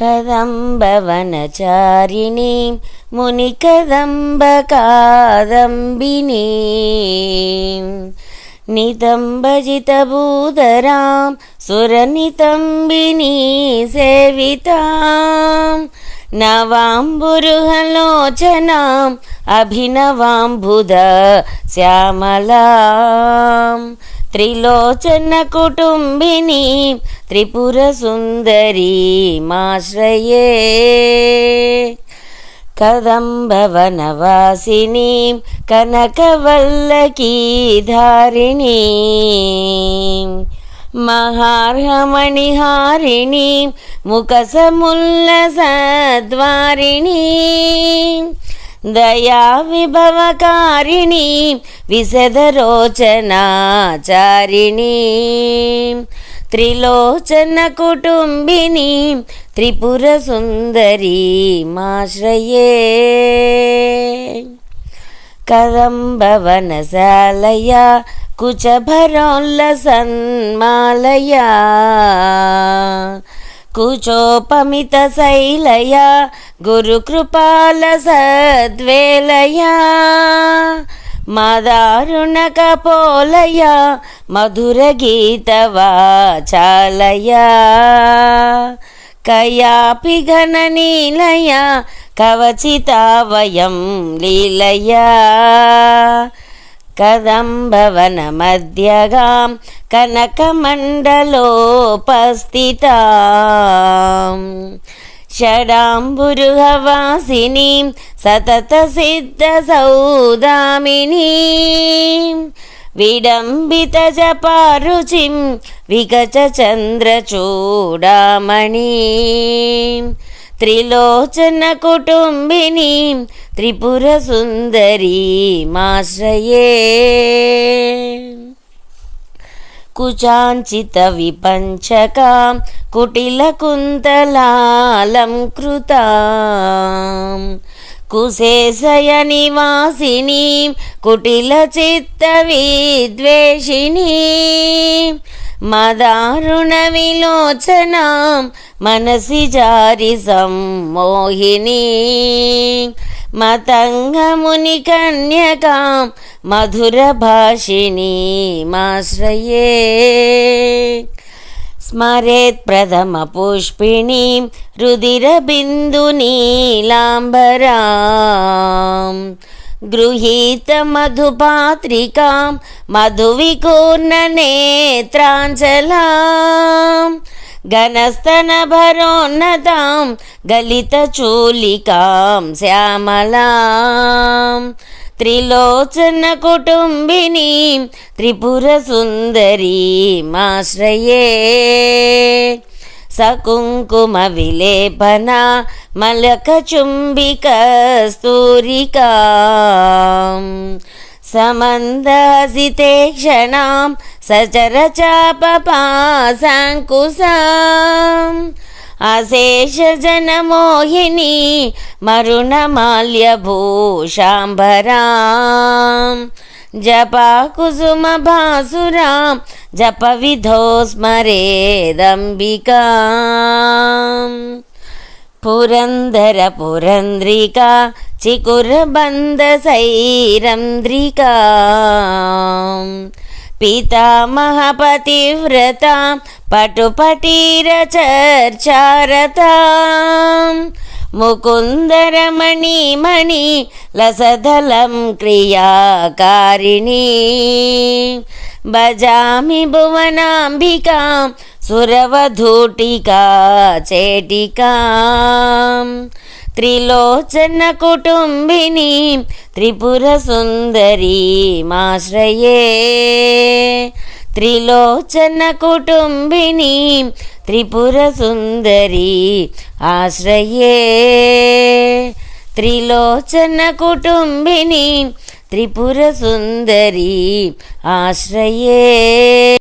కదంబవనచారిణి ముని కదంబ కాదంబిని నితంబజితభూధరాం సురనితంబిని సేవితాం. నవాంబురుహలోచనాం అభినవాంబుధ శ్యామలాం. త్రిలోచన కుటుంబిని త్రిపుర సుందరి మాశ్రయే. కదంబవనవాసిని కనకవల్లకీ కదంబవనవాసినీం కనకవల్లకీధారిణీం మహార్హమణిహారిణీం ముఖసముల్లసద్వారిణీం దయా విభవకారిణి విశదరోచనాచారిణి త్రిలోచన కుటుంబిని త్రిపుర సుందరి సుందరీమాశ్రయే కదంబవనశాలయా కుచభరోల్లసన్మాలయా కుచోపమిత శైలయా గురుకృపాల సద్వేలయా మదారుణ కపోలయా మధుర గీతవాచాలయా కయాపి ఘన నీలయా కవచితా వయం లీలయా కదంబవన మధ్యగాం కనకమండలోపస్థితాం. షడాంబురుహవాసినీం సతత సిద్ధ సౌదామినీం విడంబిత జపారుచిం విగచ చంద్రచూడామణి త్రిలోచన కుటుంబిని త్రిపుర సుందరీమాశ్రయే కుచాంచిత విపంచకాం కుటిలకుంతలాలంకృతాం కుశేషయ నివాసినీం కుటిల చిత్త విద్వేషిణీం మదారుణ విలోచనాం మనసి జారి సమ్మోహిని. మతంగముని కన్యకాం మధుర భాషిణీమాశ్రయే స్మరేత్ ప్రథమ పుష్పిణీం రుదిరబిందునీలాంబరాం గృహీత మధుపాత్రికాం మధువికూర్ణ త్రిలోచన కుటుంబిని త్రిపుర సుందరీమాశ్రయే సకుంకుమ విలేపన మలకచుంబికస్తూరికాం సమందసితే క్షణాం అశేష జనమోహిని మరుణమాల్యభూషాంబరాం. జపా కుసుమభాసురాం జప విధో స్మరేదంబికాం పురందర పురంద్రికా చికురబంధసైరంద్రికా పితామహపతివ్రత పటుపటీరచర్చారతాం ముకుందరమణిమణి లసదలం క్రియాకారిణీ భజామి భువనాంబికాం సురవధూటికా చేటికా త్రిలోచన కుటుంబిని త్రిపుర సుందరి మాశ్రయే. త్రిలోచన కుటుంబిని త్రిపుర సుందరి ఆశ్రయే. త్రిలోచన కుటుంబిని త్రిపుర సుందరి ఆశ్రయే.